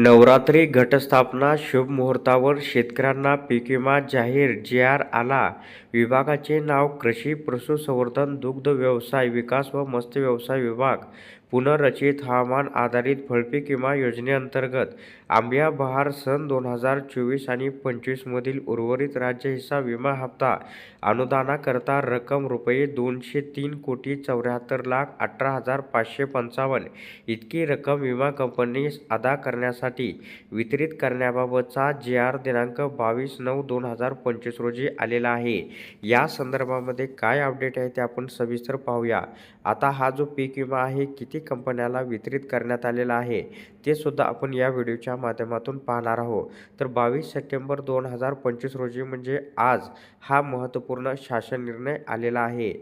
नवरात्री घटस्थापना शुभ मुहूर्तावर शेतकऱ्यांना पीक विमा जाहीर जे आर आला. विभागाचे नाव कृषी पशुसंवर्धन दुग्ध व्यवसाय विकास व मत्स्य व्यवसाय विभाग. पुनर्रचित हवामान आधारित फळपीक विमा योजनेअंतर्गत आंब्या बहार सन दोन हजार चोवीस आणि पंचवीसमधील उर्वरित राज्य हिस्सा विमा हप्ता अनुदानाकरता रक्कम रुपये दोनशे तीन कोटी चौऱ्याहत्तर लाख अठरा हजार पाचशे पंचावन्न इतकी रक्कम विमा कंपनीस अदा करण्यासाठी वितरित करण्याबाबतचा जे आर दिनांक बावीस नऊ दोन हजार पंचवीस रोजी आलेला आहे. या संदर्भामध्ये काय अपडेट आहे ते आपण सविस्तर पाहूया. आता हा जो पीक विमा आहे किती कंपन्याला वितरित करण्यात आलेलं आहे. ते सुद्धा आपण या व्हिडिओच्या माध्यमातून पाहणार आहोत. तर बावीस सप्टेंबर दोन हजार पंचवीस रोजी म्हणजे आज हा महत्त्वपूर्ण शासन निर्णय आलेला आहे.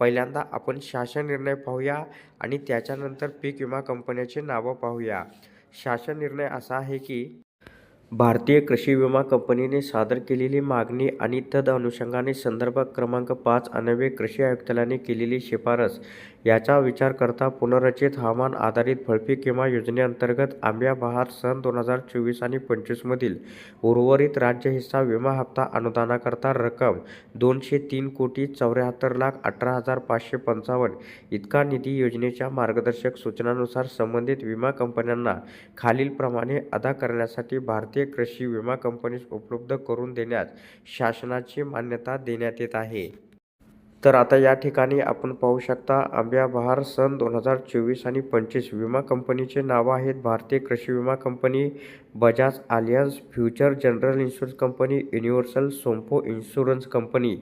पहिल्यांदा आपण शासन निर्णय पाहूया आणि त्याच्यानंतर पीक विमा कंपन्याचे नावं पाहूया. शासन निर्णय असा आहे की भारतीय कृषी विमा कंपनीने सादर केलेली मागणी आणि तद अनुषंगाने संदर्भ क्रमांक पाच अन्वये कृषी आयुक्तालयाने केलेली शिफारस याचा विचार करता पुनर्रचित हवामान आधारित फळपीक विमा योजनेअंतर्गत आंब्या बहार सन दोन हजार चोवीस आणि पंचवीसमधील उर्वरित राज्य हिस्सा विमा हप्ता अनुदानाकरता रक्कम दोनशे तीन कोटी चौऱ्याहत्तर लाख अठरा हजार पाचशे पंचावन्न इतका निधी योजनेच्या मार्गदर्शक सूचनानुसार संबंधित विमा कंपन्यांना खालीलप्रमाणे अदा करण्यासाठी भारतीय कृषी विमा कंपनीस उपलब्ध करून देण्यास शासनाची मान्यता देण्यात येत आहे. तर आता या ठिकाणी आपण पाहू शकता आंब्या बहार सन दोन हजार चोवीस आणि पंचवीस विमा कंपनीचे नावं आहेत. भारतीय कृषी विमा company Bajaj Allianz future general insurance company universal Sompo insurance company.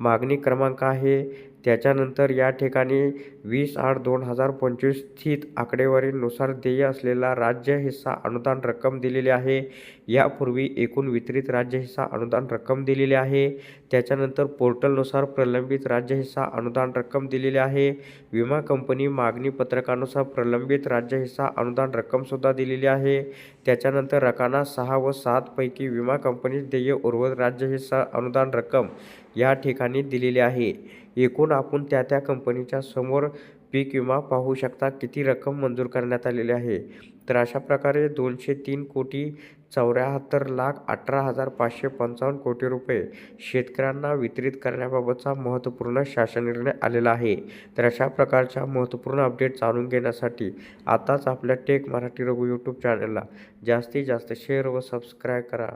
मागणी क्रमांक आहे त्याच्यानंतर या ठिकाणी वीस आठ दोन हजार पंचवीस स्थित आकडेवारीनुसार देय असलेला राज्य हिस्सा अनुदान रक्कम दिलेली आहे. यापूर्वी एकूण वितरित राज्य हिस्सा अनुदान रक्कम दिलेली आहे. त्याच्यानंतर पोर्टलनुसार प्रलंबित राज्य हिस्सा अनुदान रक्कम दिलेली आहे. विमा कंपनी मागणी पत्रकानुसार प्रलंबित राज्य हिस्सा अनुदान रक्कमसुद्धा दिलेली आहे. त्याच्यानंतर रकाना सहा व सातपैकी विमा कंपनीस देय उर्वरित राज्य हिस्सा अनुदान रक्कम या ठिकाणी दिलेली आहे. एकूण आपण त्या त्या कंपनीच्या समोर पीक विमा पाहू शकता किती रक्कम मंजूर करण्यात आलेली आहे. तर अशा प्रकारे दोनशे तीन कोटी चौऱ्याहत्तर लाख अठरा हजार पाचशे पंचावन्न कोटी रुपये शेतकऱ्यांना वितरित करण्याबाबतचा महत्त्वपूर्ण शासन निर्णय आलेला आहे. तर अशा प्रकारच्या महत्त्वपूर्ण अपडेट जाणून घेण्यासाठी आताच आपल्या टेक मराठी रघु यूट्यूब चॅनलला जास्तीत जास्त शेअर व सबस्क्राईब करा.